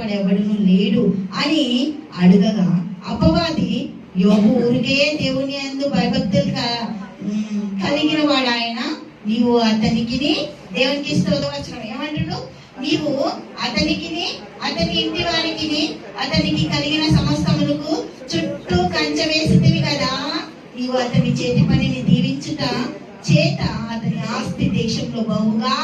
వాడు ఎవడను లేడు అని అడగగా అపవాది యోగు ఊరికే దేవుని అందు భయభక్తులు కలిగిన వాడు ఆయన నీవు అతనికి దేవునికి స్తోదవచనం ఏమంటుడు నీవు అతనికి అతని ఇంటి వారికి అతనికి కలిగిన సమస్తములకు చుట్టూ కంచె వేసితివి కదా? నీవు అతని చేతి పనిని దీవించుట చేత అతని ఆస్తి దేశంలో బహుగా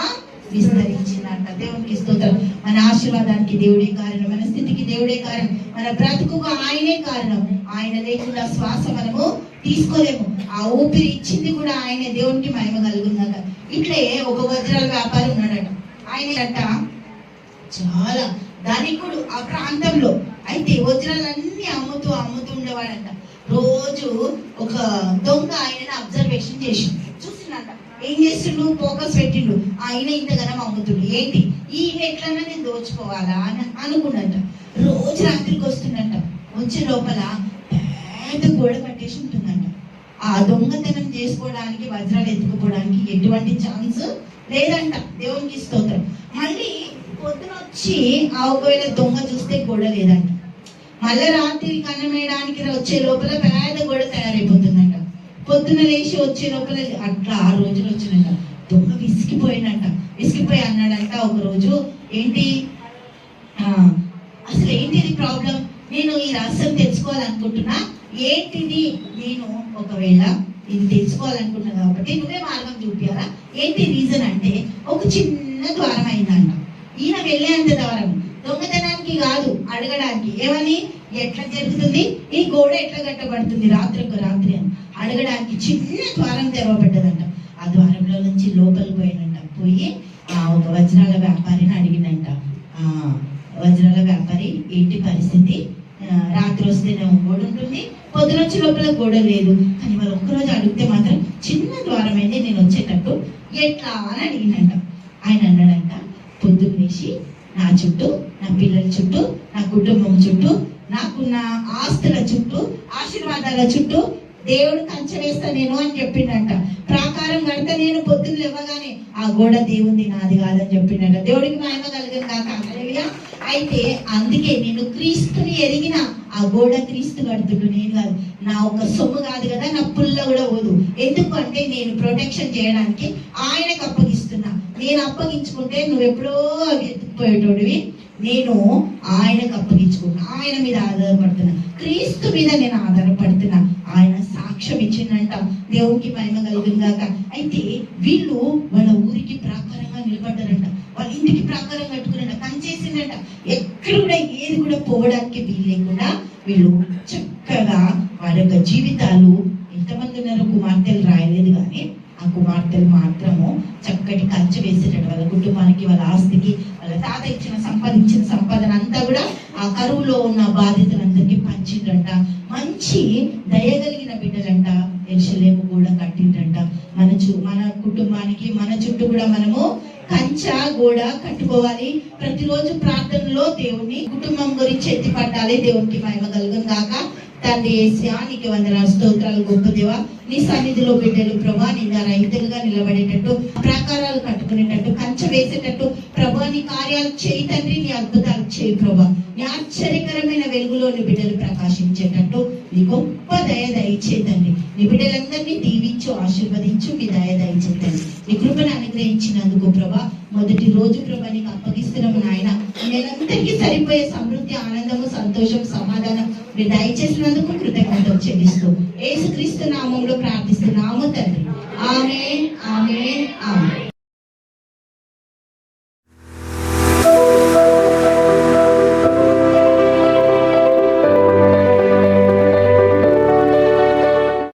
విస్తరించిందంట దేవునికి స్తోత్రం. మన ఆశీర్వాదానికి దేవుడే కారణం. మన స్థితికి దేవుడే కారణం. మన బ్రతుకుగా ఆయనే కారణం. ఆయన లేకుండా శ్వాస మనము తీసుకోలేము. ఆ ఊపిరి ఇచ్చింది కూడా ఆయనే. దేవునికి మహిమ కలుగుందాక ఇట్లే ఒక వజ్రాల వ్యాపారి ఉన్నాడట. ఆయన అంట చాలా ధనికుడు ఆ ప్రాంతంలో. అయితే వజ్రాలన్నీ అమ్ముతూ అమ్ముతూ ఉండేవాడంట. రోజు ఒక దొంగ ఆయనను అబ్జర్వేషన్ చేసిండు చూసిండంట ఏం చేసిండు? ఫోకస్ పెట్టిండు. ఆయన ఇంతగానం అమ్ముతుండు. ఏంటి? ఈ ఎట్లన్నా నేను దోచుకోవాలా అని అనుకున్నట్ట రోజు రాత్రికి వస్తుండంట వచ్చే లోపల పెద్ద గోడ కట్టేసి ఉంటుందంట. ఆ దొంగతనం చేసుకోవడానికి వజ్రాలు ఎత్తుకుపోవడానికి ఎటువంటి ఛాన్స్ లేదంట. దేవునికి స్తోత్రం. మళ్ళీ పొద్దున వచ్చి ఆ ఒకవేళ దొంగ చూస్తే గోడ లేదంట. మళ్ళీ రాత్రి కన్నం వేయడానికి వచ్చే లోపల పెద్ద గోడ తయారైపోతుందంట. పొద్దున లేచి వచ్చే లోపల అట్లా ఆ రోజులు వచ్చినాక దొంగ విసిగిపోయినట్ట. విసిగిపోయి అన్నాడంట ఒక రోజు ఏంటి అసలు ఏంటిది ప్రాబ్లం? నేను ఈ రహస్యం తెలుసుకోవాలనుకుంటున్నా. ఏంటిది? నేను ఒకవేళ ఇది తెలుసుకోవాలనుకున్నా కాబట్టి నువ్వే మార్గం చూపించాలా ఏంటి రీజన్ అంటే ఒక చిన్న ద్వారం అయిందంట. ఈయన వెళ్ళేంత ద్వారం? దొంగతనానికి కాదు అడగడానికి. ఏమని? ఎట్లా జరుగుతుంది? ఈ గోడ ఎట్లా కట్టబడుతుంది? రాత్రి ఒక రాత్రి అని. అడగడానికి చిన్న ద్వారం తెరవబడ్డదంట. ఆ ద్వారంలో నుంచి లోపలికి పోయినంట. పోయి ఆ ఒక వజ్రాల వ్యాపారిని అడిగినంట ఆ వజ్రాల వ్యాపారి ఏంటి పరిస్థితి? రాత్రి వస్తేనేమో గోడ ఉంటుంది? పొద్దున వచ్చే లోపల గోడ లేదు. కానీ వాళ్ళు ఒక్కరోజు అడిగితే మాత్రం చిన్న ద్వారం అయితే నేను వచ్చేటట్టు ఎట్లా అని అడిగినంట ఆయన అన్నాడంట పొద్దున్నేసి నా చుట్టూ నా పిల్లల చుట్టూ నా కుటుంబం చుట్టూ నాకున్న ఆస్తుల చుట్టూ ఆశీర్వాదాల చుట్టూ దేవుడు కంచవేస్తా నేను అని చెప్పిండంట. ప్రాకారం కడితే నేను పొద్దున్న ఇవ్వగానే ఆ గోడ దేవుంది నాది కాదని చెప్పిండట. దేవుడికి మహిమ కలిగింది కాక అయితే అందుకే నేను క్రీస్తుని ఎరిగిన ఆ గోడ క్రీస్తు కడుతుడు నేను కాదు. నా ఒక సొమ్ము కాదు కదా నా పుల్ల కూడా పోదు. ఎందుకంటే నేను ప్రొటెక్షన్ చేయడానికి ఆయనకు అప్పగిస్తున్నా. నేను అప్పగించుకుంటే నువ్వు ఎప్పుడో అవి ఎత్తుకుపోయేటోడివి. నేను ఆయనకు అప్పగించుకుంటున్నా ఆయన మీద ఆధారపడుతున్నా. క్రీస్తు మీద నేను ఆధారపడుతున్నా. ఆయన సాక్ష్యం ఇచ్చిందంట. దేవునికి మహిమ కలిగిందాక అయితే వీళ్ళు వాళ్ళ ఊరికి ప్రాకారంగా నిలబడ్డారంట. వాళ్ళ ఇంటికి ప్రాకారం కట్టుకున్నట పనిచేసిందంట ఎక్కడ కూడా ఏది కూడా పోవడానికి వీలు లేకుండా వీళ్ళు చక్కగా వారి యొక్క జీవితాలు ఎంతమంది ఉన్నారో కుమార్తెలు రాయలేదు కానీ ఆ కుమార్తెలు మాత్రము చక్కటి కంచె వేసేటట్టు వాళ్ళ కుటుంబానికి వాళ్ళ ఆస్తికి వాళ్ళ తాతయ్య ఇచ్చిన ఇచ్చిన అంతా కూడా ఆ కరువులో ఉన్న బాధితులందరికీ పంచిండ్రంట మంచి దయగలిగిన బిడ్డలంట ఎరుసలేము కూడా కట్టిండ్రంట మన చు మన కుటుంబానికి మన చుట్టూ కూడా మనము కంచ గోడ కట్టుకోవాలి. ప్రతిరోజు ప్రార్థనలో దేవుణ్ణి కుటుంబం గురించి ఎత్తి పట్టాలి దేవునికి మహిమ కలుగును తండ్రి ఏసియా నీకు వందన స్తోత్రాలు గొప్ప దేవ. నీ సన్నిధిలో బిడ్డలు ప్రభా నిన్న రైతులుగా నిలబడేటట్టు ప్రాకారాలు కట్టుకునేటట్టు కంచె వేసేటట్టు ప్రభా నీ కార్యాలు చేయి తండ్రి నీ అద్భుతాలు చేయి ప్రభా. నీ ఆశ్చర్యకరమైన వెలుగులోని బిడ్డలు ప్రకాశించేటట్టు నీ గొప్ప దయ దయచే తండ్రి. నీ బిడ్డలందరినీ దీవించు ఆశీర్వదించు మీ దయ దయచే నీ కృపను అనుగ్రహించినందుకు ప్రభా మొదటి రోజు ప్రభా నీకు అప్పగిస్తున్నాము నాయన. నేనందరికీ సరిపోయే సమృద్ధి ఆనందము సంతోషం సమాధానం మీరు దయచేసినందుకు కృతజ్ఞతలు చెల్లిస్తూ. ఏసుక్రీస్తు నామంలో ప్రార్థి